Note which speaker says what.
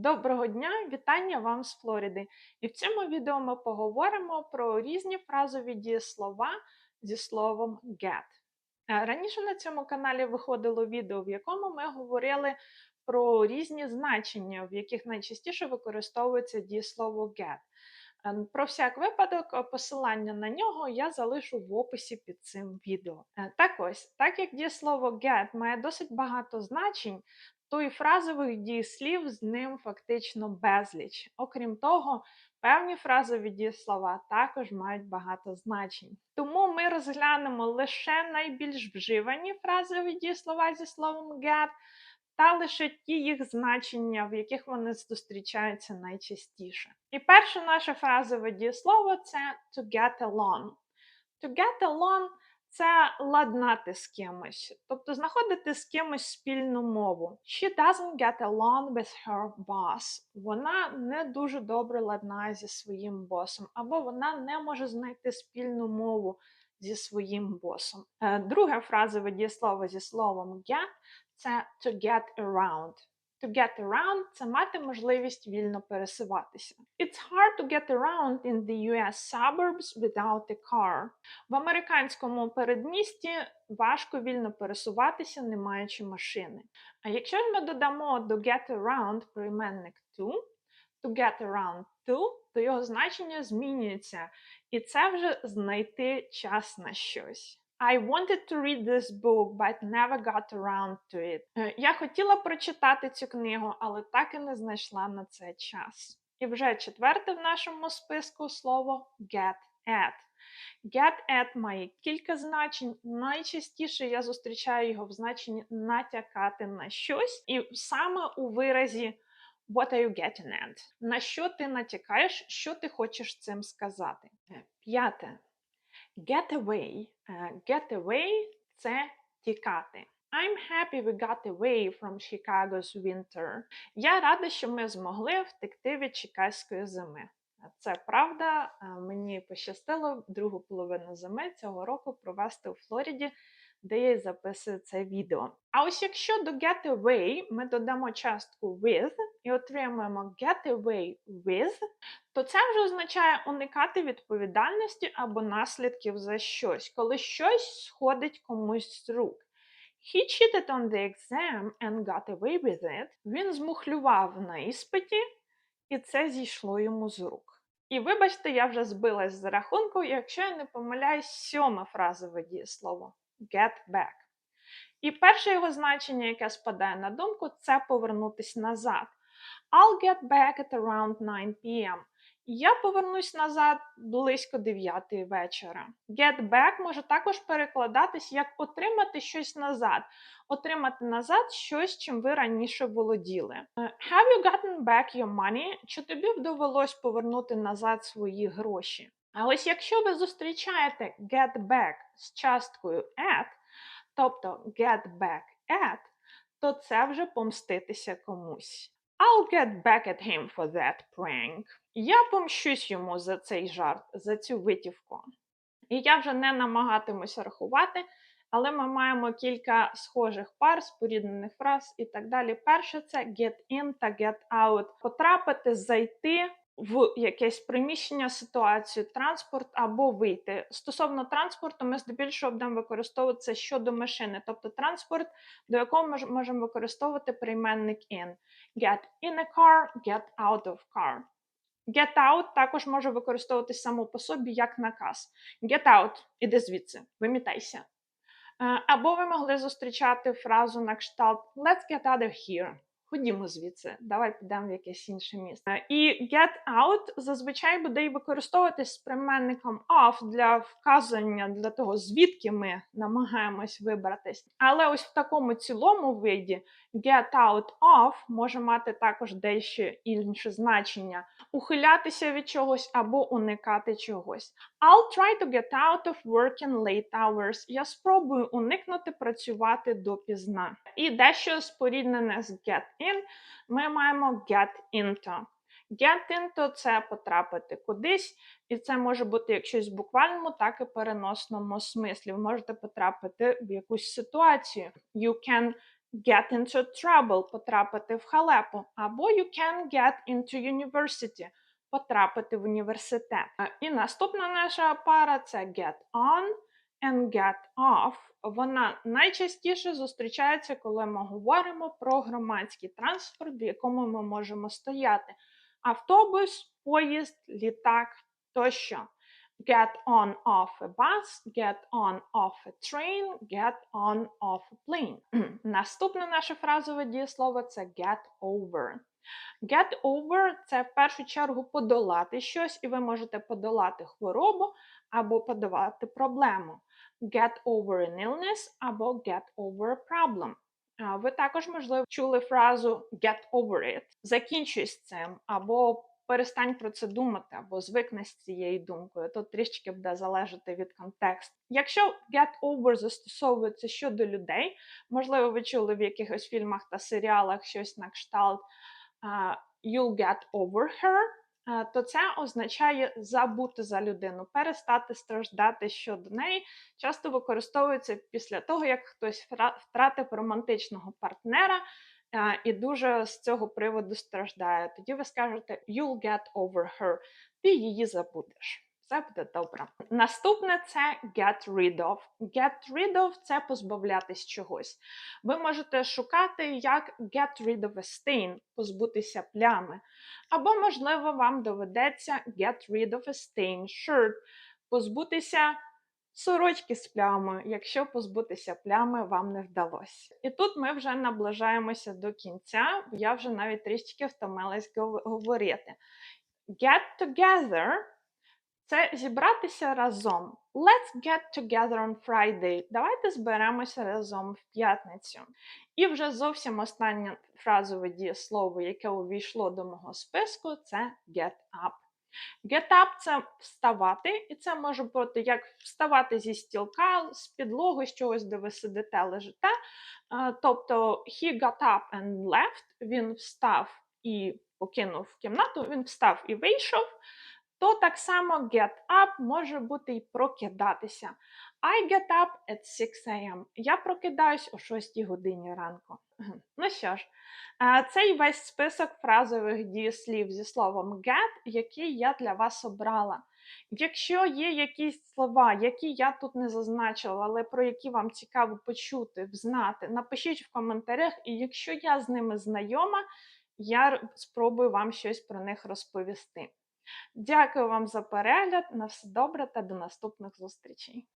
Speaker 1: Доброго дня, вітання вам з Флориди. І в цьому відео ми поговоримо про різні фразові дієслова зі словом get. Е, Раніше на цьому каналі виходило відео, в якому ми говорили про різні значення, в яких найчастіше використовується дієслово get. Е, Про всяк випадок е, посилання на нього я залишу в описі під цим відео. Так ось, так як дієслово get має досить багато значень, то і фразових дієслів з ним фактично безліч. Окрім того, певні фразові дієслова також мають багато значень. Тому ми розглянемо лише найбільш вживані фразові дієслова зі словом get, та лише ті їх значення, в яких вони зустрічаються найчастіше. І перше наше фразове дієслово це to get along. To get along це ладнати з кимось, тобто знаходити з кимось спільну мову. She doesn't get along with her boss. Вона не дуже добре ладнає зі своїм босом, або вона не може знайти спільну мову зі своїм босом. Е, Друге фразове дієслово зі словом get це to get around. To get around це мати можливість вільно пересуватися. It's hard to get around in the US suburbs without a car. В американському передмісті важко вільно пересуватися, не маючи машини. А якщо ж ми додамо до get around прийменник to, to get around to, то його значення змінюється, і це вже знайти час на щось. I wanted to read this book, but never got around to it. Е, Я хотіла прочитати цю книгу, але так і не знайшла на це час. І вже четверте в нашому списку слово get at. Get at має кілька значень. Найчастіше я зустрічаю його в значенні натякати на щось, і саме у виразі What are you getting at? На що ти натякаєш, що ти хочеш цим сказати? Е, П'яте. Get away. Е, Get away – це тікати. I'm happy we got away from Chicago's winter. Я рада, що ми змогли втекти від чикаської зими. Це правда, е, мені пощастило другу половину зими цього року провести у Флориді, де я записую це відео. А ось якщо до get away ми додамо частку with і отримаємо get away with, то це вже означає уникати відповідальності або наслідків за щось, коли щось сходить комусь з рук. He cheated on the exam and got away with it. Він змухлював на іспиті, і це зійшло йому з рук. І вибачте, я вже збилась з рахунку, якщо я не помиляюсь, сьоме фразове дієслово get back. І перше його значення, яке спадає на думку, це повернутись назад. I'll get back at around 9 p.m. Я повернусь назад близько 9 вечора. Get back може також перекладатись як отримати щось назад, отримати назад щось, чим ви раніше володіли. Have you gotten back your money? Чи тобі довелось повернути назад свої гроші? А ось якщо ви зустрічаєте get back з часткою at, тобто get back at, то це вже помститися комусь. I'll get back at him for that prank. Я помщусь йому за цей жарт, за цю витівку. І я вже не намагатимуся рахувати, але ми маємо кілька схожих пар, споріднених фраз і так далі. Перше це get in та get out. Потрапити, зайти в якесь приміщення, ситуацію, транспорт або вийти. Стосовно транспорту, ми здебільшого будемо використовувати це щодо машини, тобто транспорт, до якого ми можемо використовувати прийменник in. Get in a car, get out of car. Get out також може використовуватись само по собі як наказ. Get out, іди звідси, вимітайся. Е, Або ви могли зустрічати фразу на кшталт Let's get out of here. Ходімо звідси, давай підемо в якесь інше місце. І get out зазвичай буде і використовуватись з прийменником of для вказування для того, звідки ми намагаємось вибратись. Але ось в такому цілому виді get out of може мати також дещо інше значення ухилятися від чогось або уникати чогось. I'll try to get out of work in late hours. Я спробую уникнути працювати допізна. І дещо споріднене з get in, ми маємо get into. Get into – це потрапити кудись, і це може бути як щось в буквальному, так і переносному смислі. Ви можете потрапити в якусь ситуацію. You can get into trouble потрапити в халепу, або you can get into university потрапити в університет. І наступна наша пара це get on and get off. Вона найчастіше зустрічається, коли ми говоримо про громадський транспорт, в якому ми можемо стояти. Автобус, поїзд, літак тощо. Get on off a bus, get on off a train, get on off a plane. Наступне наше фразове дієслово це get over. Get over це в першу чергу подолати щось, і ви можете подолати хворобу або подолати проблему. Get over an illness або get over a problem. Ви також, можливо, чули фразу get over it. Закінчуй цим, або перестань про це думати, або звикни з цією думкою. Тут трішки буде залежати від контексту. Якщо get over застосовується щодо людей, можливо, ви чули в якихось фільмах та серіалах щось на кшталт you'll get over her, то це означає забути за людину, перестати страждати щодо неї. Часто використовується після того, як хтось втратив романтичного партнера і дуже з цього приводу страждає. Тоді ви скажете you'll get over her, ти її забудеш. Все буде добре. Наступне це get rid of. Get rid of це позбавлятись чогось. Ви можете шукати, як get rid of a stain, позбутися плями. Або, можливо, вам доведеться get rid of a stain shirt, позбутися сорочки з плямою, якщо позбутися плями вам не вдалося. І тут ми вже наближаємося до кінця, я вже навіть трішки втомилась говорити. Get together це зібратися разом. Let's get together on Friday. Давайте зберемося разом в п'ятницю. І вже зовсім останнє фразове дієслово, яке увійшло до мого списку, це get up. Get up – це вставати, і це може бути як вставати зі стілка, з підлоги, з чогось, де ви сидите, лежите. Тобто he got up and left, він встав і покинув кімнату, він встав і вийшов то так само get up може бути і прокидатися. I get up at 6 a.m. Я прокидаюсь о 6 годині ранку. Ну що ж, е, цей весь список фразових дієслів зі словом get, який я для вас обрала. Якщо є якісь слова, які я тут не зазначила, але про які вам цікаво почути, знати, напишіть в коментарях, і якщо я з ними знайома, я спробую вам щось про них розповісти. Дякую вам за перегляд. На все добре та до наступних зустрічей.